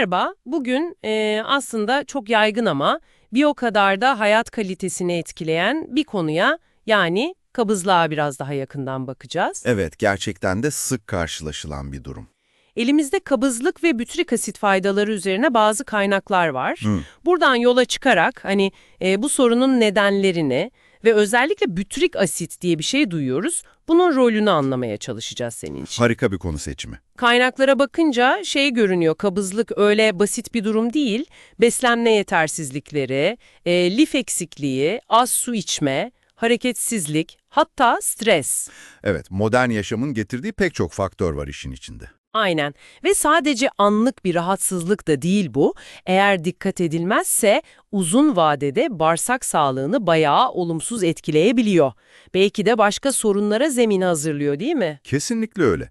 Merhaba, bugün e, aslında çok yaygın ama bir o kadar da hayat kalitesini etkileyen bir konuya yani kabızlığa biraz daha yakından bakacağız. Evet, gerçekten de sık karşılaşılan bir durum. Elimizde kabızlık ve bütürik asit faydaları üzerine bazı kaynaklar var. Hı. Buradan yola çıkarak hani e, bu sorunun nedenlerini ve özellikle bütürik asit diye bir şey duyuyoruz. Bunun rolünü anlamaya çalışacağız senin için. Harika bir konu seçimi. Kaynaklara bakınca şey görünüyor, kabızlık öyle basit bir durum değil. Beslenme yetersizlikleri, e, lif eksikliği, az su içme, hareketsizlik, hatta stres. Evet, modern yaşamın getirdiği pek çok faktör var işin içinde. Aynen ve sadece anlık bir rahatsızlık da değil bu. Eğer dikkat edilmezse uzun vadede bağırsak sağlığını bayağı olumsuz etkileyebiliyor. Belki de başka sorunlara zemin hazırlıyor değil mi? Kesinlikle öyle.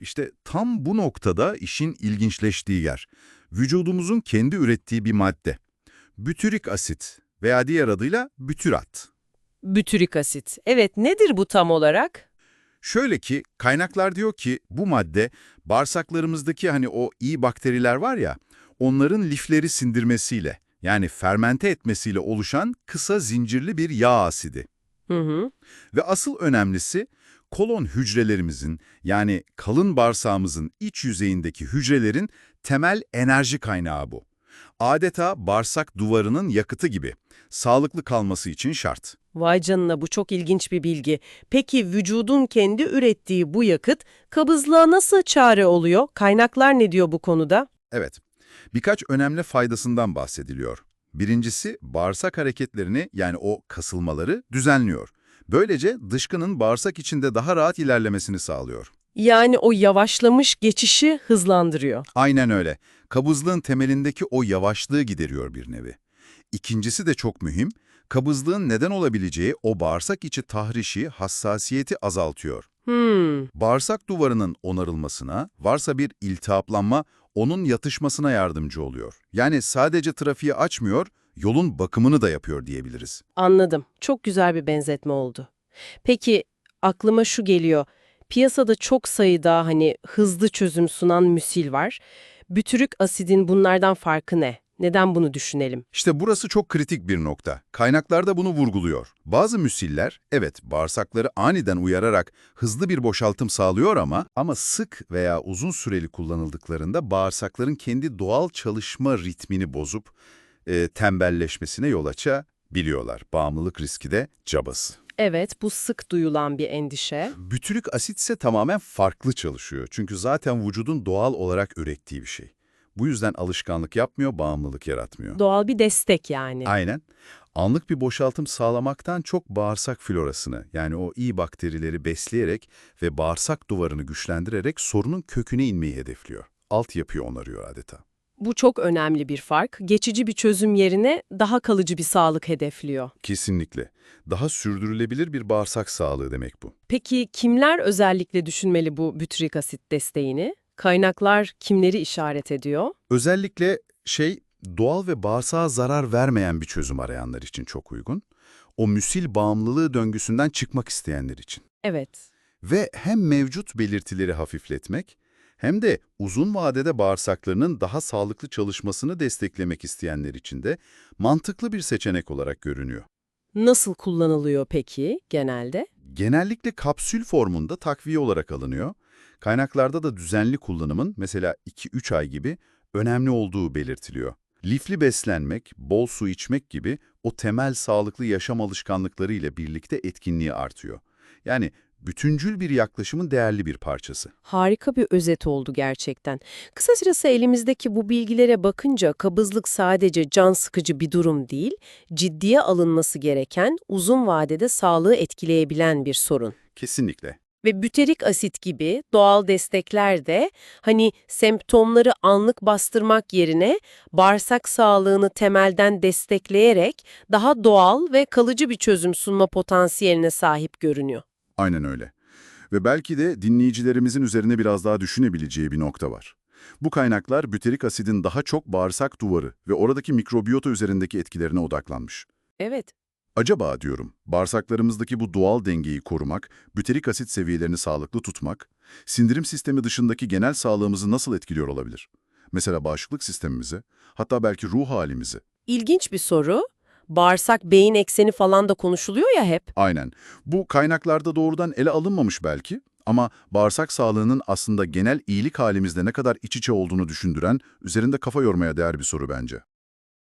İşte tam bu noktada işin ilginçleştiği yer. Vücudumuzun kendi ürettiği bir madde. Bütürik asit veya diğer adıyla bütyrat. Bütürik asit. Evet nedir bu tam olarak? Şöyle ki, kaynaklar diyor ki bu madde bağırsaklarımızdaki hani o iyi bakteriler var ya, onların lifleri sindirmesiyle yani fermente etmesiyle oluşan kısa zincirli bir yağ asidi. Hı hı. Ve asıl önemlisi kolon hücrelerimizin yani kalın bağırsağımızın iç yüzeyindeki hücrelerin temel enerji kaynağı bu. Adeta bağırsak duvarının yakıtı gibi. Sağlıklı kalması için şart. Vay canına bu çok ilginç bir bilgi. Peki vücudun kendi ürettiği bu yakıt kabızlığa nasıl çare oluyor? Kaynaklar ne diyor bu konuda? Evet, birkaç önemli faydasından bahsediliyor. Birincisi bağırsak hareketlerini yani o kasılmaları düzenliyor. Böylece dışkının bağırsak içinde daha rahat ilerlemesini sağlıyor. Yani o yavaşlamış geçişi hızlandırıyor. Aynen öyle. Kabızlığın temelindeki o yavaşlığı gideriyor bir nevi. İkincisi de çok mühim. Kabızlığın neden olabileceği o bağırsak içi tahrişi, hassasiyeti azaltıyor. Hmm. Bağırsak duvarının onarılmasına, varsa bir iltihaplanma, onun yatışmasına yardımcı oluyor. Yani sadece trafiği açmıyor, yolun bakımını da yapıyor diyebiliriz. Anladım. Çok güzel bir benzetme oldu. Peki aklıma şu geliyor. Piyasada çok sayıda hani hızlı çözüm sunan müsil var. Bütürük asidin bunlardan farkı ne? Neden bunu düşünelim? İşte burası çok kritik bir nokta. Kaynaklarda bunu vurguluyor. Bazı müsiller, evet bağırsakları aniden uyararak hızlı bir boşaltım sağlıyor ama ama sık veya uzun süreli kullanıldıklarında bağırsakların kendi doğal çalışma ritmini bozup e, tembelleşmesine yol açabiliyorlar. Bağımlılık riski de cabası. Evet, bu sık duyulan bir endişe. Bütürük asit ise tamamen farklı çalışıyor. Çünkü zaten vücudun doğal olarak ürettiği bir şey. Bu yüzden alışkanlık yapmıyor, bağımlılık yaratmıyor. Doğal bir destek yani. Aynen. Anlık bir boşaltım sağlamaktan çok bağırsak florasını yani o iyi bakterileri besleyerek ve bağırsak duvarını güçlendirerek sorunun köküne inmeyi hedefliyor. Altyapıyı onarıyor adeta. Bu çok önemli bir fark. Geçici bir çözüm yerine daha kalıcı bir sağlık hedefliyor. Kesinlikle. Daha sürdürülebilir bir bağırsak sağlığı demek bu. Peki kimler özellikle düşünmeli bu bütürik asit desteğini? Kaynaklar kimleri işaret ediyor? Özellikle şey doğal ve bağırsağa zarar vermeyen bir çözüm arayanlar için çok uygun. O müsil bağımlılığı döngüsünden çıkmak isteyenler için. Evet. Ve hem mevcut belirtileri hafifletmek hem de uzun vadede bağırsaklarının daha sağlıklı çalışmasını desteklemek isteyenler için de mantıklı bir seçenek olarak görünüyor. Nasıl kullanılıyor peki genelde? Genellikle kapsül formunda takviye olarak alınıyor. Kaynaklarda da düzenli kullanımın mesela 2-3 ay gibi önemli olduğu belirtiliyor. Lifli beslenmek, bol su içmek gibi o temel sağlıklı yaşam alışkanlıkları ile birlikte etkinliği artıyor. Yani bütüncül bir yaklaşımın değerli bir parçası. Harika bir özet oldu gerçekten. Kısacası elimizdeki bu bilgilere bakınca kabızlık sadece can sıkıcı bir durum değil, ciddiye alınması gereken, uzun vadede sağlığı etkileyebilen bir sorun. Kesinlikle. Ve büterik asit gibi doğal destekler de hani semptomları anlık bastırmak yerine bağırsak sağlığını temelden destekleyerek daha doğal ve kalıcı bir çözüm sunma potansiyeline sahip görünüyor. Aynen öyle. Ve belki de dinleyicilerimizin üzerine biraz daha düşünebileceği bir nokta var. Bu kaynaklar büterik asidin daha çok bağırsak duvarı ve oradaki mikrobiyota üzerindeki etkilerine odaklanmış. Evet. Acaba diyorum, bağırsaklarımızdaki bu doğal dengeyi korumak, büterik asit seviyelerini sağlıklı tutmak, sindirim sistemi dışındaki genel sağlığımızı nasıl etkiliyor olabilir? Mesela bağışıklık sistemimizi, hatta belki ruh halimizi. İlginç bir soru. Bağırsak beyin ekseni falan da konuşuluyor ya hep. Aynen. Bu kaynaklarda doğrudan ele alınmamış belki ama bağırsak sağlığının aslında genel iyilik halimizde ne kadar iç içe olduğunu düşündüren, üzerinde kafa yormaya değer bir soru bence.